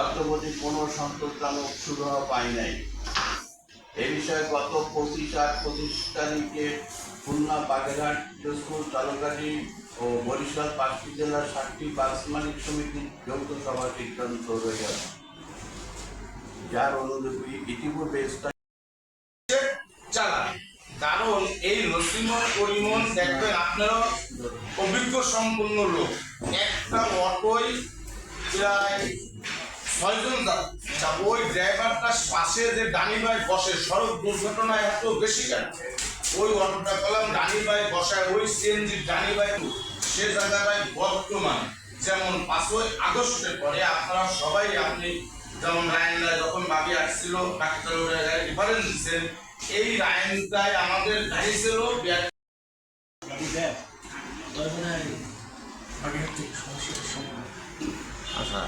অর্থবতী কোনো সন্তোষজনক সুরাহা পাই নাই। এ বিষয়ে গত পঁচিশ আট পঁচিশ খুলনা বাগেরহাট দিনাজপুর তালুকাটি ও বরিশাল পাঁচটি জেলার সাতটি বাস মালিক সমিতির যৌথ সভা সিদ্ধান্ত রয়ে যার অনুযায়ী ইতিপূর্বে চালান। কারণ এই নসিমন পরিমন দেখবেন আপনারা অভিজ্ঞ সম্পন্ন লোক। একটা অটোই প্রায় ছয়জন ওই ড্রাইভারটার পাশে যে ডানি ভাই বসে, সড়ক দুর্ঘটনায় এত বেশি কেন? ওই অটোটা পেলাম ডানি ভাই বসায়। ওই সিএনজি ভাই সে জায়গাটায় বর্তমান। যেমন পাঁচই আগস্টের পরে আপনারা সবাই, আপনি যেমন রায়নরা যখন বাবি আসছিল, ডাক্তার এই রায়নটায় আমাদের গাড়ি ছিল আচ্ছা